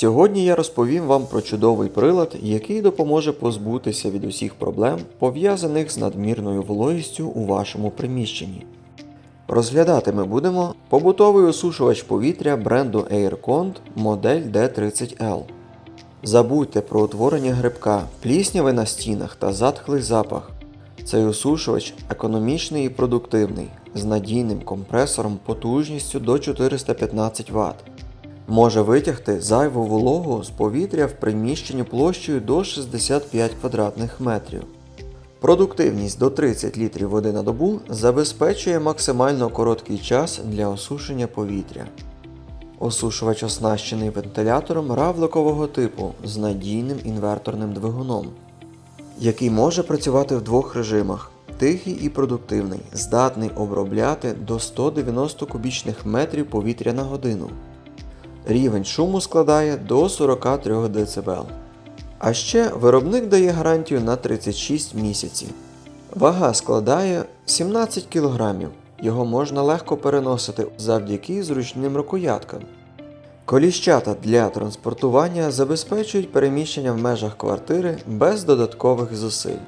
Сьогодні я розповім вам про чудовий прилад, який допоможе позбутися від усіх проблем, пов'язаних з надмірною вологістю у вашому приміщенні. Розглядати ми будемо побутовий осушувач повітря бренду AirCond модель D30L. Забудьте про утворення грибка, плісняви на стінах та затхлий запах. Цей осушувач економічний і продуктивний, з надійним компресором потужністю до 415 Вт. Може витягти зайву вологу з повітря в приміщенні площею до 65 квадратних метрів. Продуктивність до 30 літрів води на добу забезпечує максимально короткий час для осушення повітря. Осушувач оснащений вентилятором равликового типу з надійним інверторним двигуном, який може працювати в двох режимах: тихий і продуктивний, здатний обробляти до 190 кубічних метрів повітря на годину. Рівень шуму складає до 43 дБ. А ще виробник дає гарантію на 36 місяців. Вага складає 17 кг. Його можна легко переносити завдяки зручним рукояткам. Коліщата для транспортування забезпечують переміщення в межах квартири без додаткових зусиль.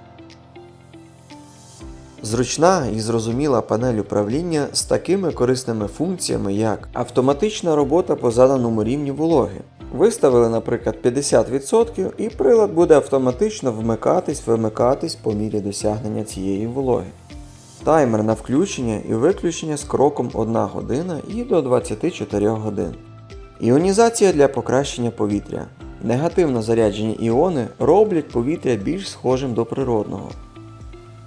Зручна і зрозуміла панель управління з такими корисними функціями, як автоматична робота по заданому рівні вологи. Виставили, наприклад, 50% і прилад буде автоматично вмикатись-вимикатись по мірі досягнення цієї вологи. Таймер на включення і виключення з кроком 1 година і до 24 годин. Іонізація для покращення повітря. Негативно заряджені іони роблять повітря більш схожим до природного.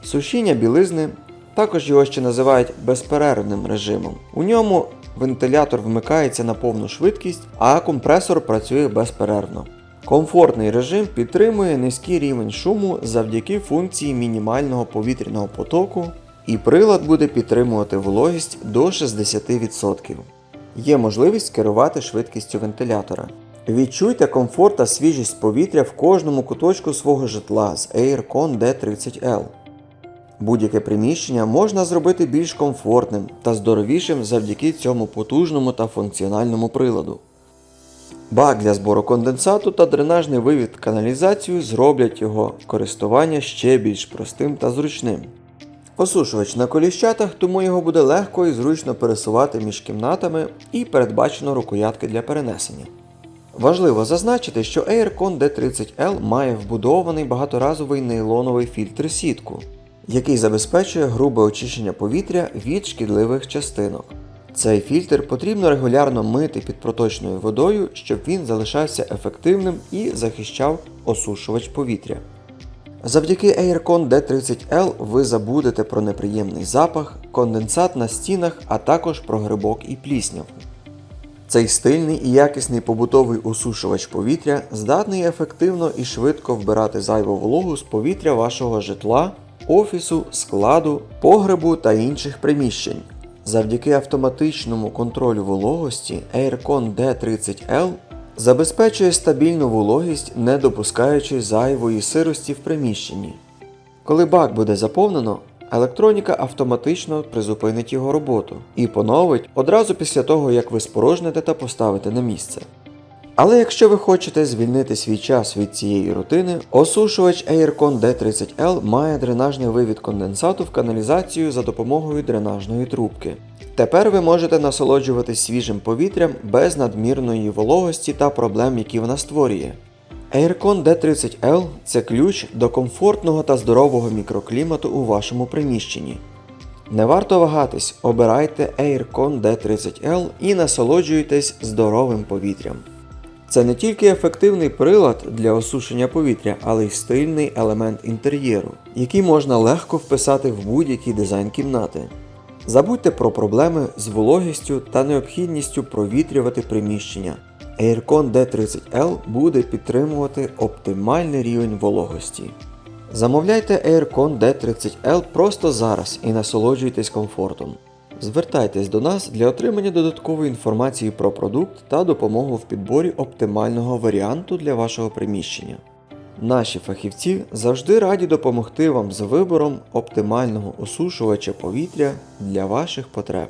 Сушіння білизни, також його ще називають безперервним режимом. У ньому вентилятор вмикається на повну швидкість, а компресор працює безперервно. Комфортний режим підтримує низький рівень шуму завдяки функції мінімального повітряного потоку, і прилад буде підтримувати вологість до 60%. Є можливість керувати швидкістю вентилятора. Відчуйте комфорт та свіжість повітря в кожному куточку свого житла з AirCon D30L. Будь-яке приміщення можна зробити більш комфортним та здоровішим завдяки цьому потужному та функціональному приладу. Бак для збору конденсату та дренажний вивід каналізацію зроблять його користування ще більш простим та зручним. Осушувач на коліщатах, тому його буде легко і зручно пересувати між кімнатами і передбачено рукоятки для перенесення. Важливо зазначити, що AirCon D30L має вбудований багаторазовий нейлоновий фільтр сітку, який забезпечує грубе очищення повітря від шкідливих частинок. Цей фільтр потрібно регулярно мити під проточною водою, щоб він залишався ефективним і захищав осушувач повітря. Завдяки AirCon D30L ви забудете про неприємний запах, конденсат на стінах, а також про грибок і плісняву. Цей стильний і якісний побутовий осушувач повітря здатний ефективно і швидко вбирати зайву вологу з повітря вашого житла, офісу, складу, погребу та інших приміщень. Завдяки автоматичному контролю вологості AirCon D30L забезпечує стабільну вологість, не допускаючи зайвої сирості в приміщенні. Коли бак буде заповнено, електроніка автоматично призупинить його роботу і поновить одразу після того, як ви спорожните та поставите на місце. Але якщо ви хочете звільнити свій час від цієї рутини, осушувач AirCon D30L має дренажний вивід конденсату в каналізацію за допомогою дренажної трубки. Тепер ви можете насолоджуватись свіжим повітрям без надмірної вологості та проблем, які вона створює. AirCon D30L це ключ до комфортного та здорового мікроклімату у вашому приміщенні. Не варто вагатись, обирайте AirCon D30L і насолоджуйтесь здоровим повітрям. Це не тільки ефективний прилад для осушення повітря, але й стильний елемент інтер'єру, який можна легко вписати в будь-який дизайн кімнати. Забудьте про проблеми з вологістю та необхідністю провітрювати приміщення. AirCon D30L буде підтримувати оптимальний рівень вологості. Замовляйте AirCon D30L просто зараз і насолоджуйтесь комфортом. Звертайтесь до нас для отримання додаткової інформації про продукт та допомогу в підборі оптимального варіанту для вашого приміщення. Наші фахівці завжди раді допомогти вам з вибором оптимального осушувача повітря для ваших потреб.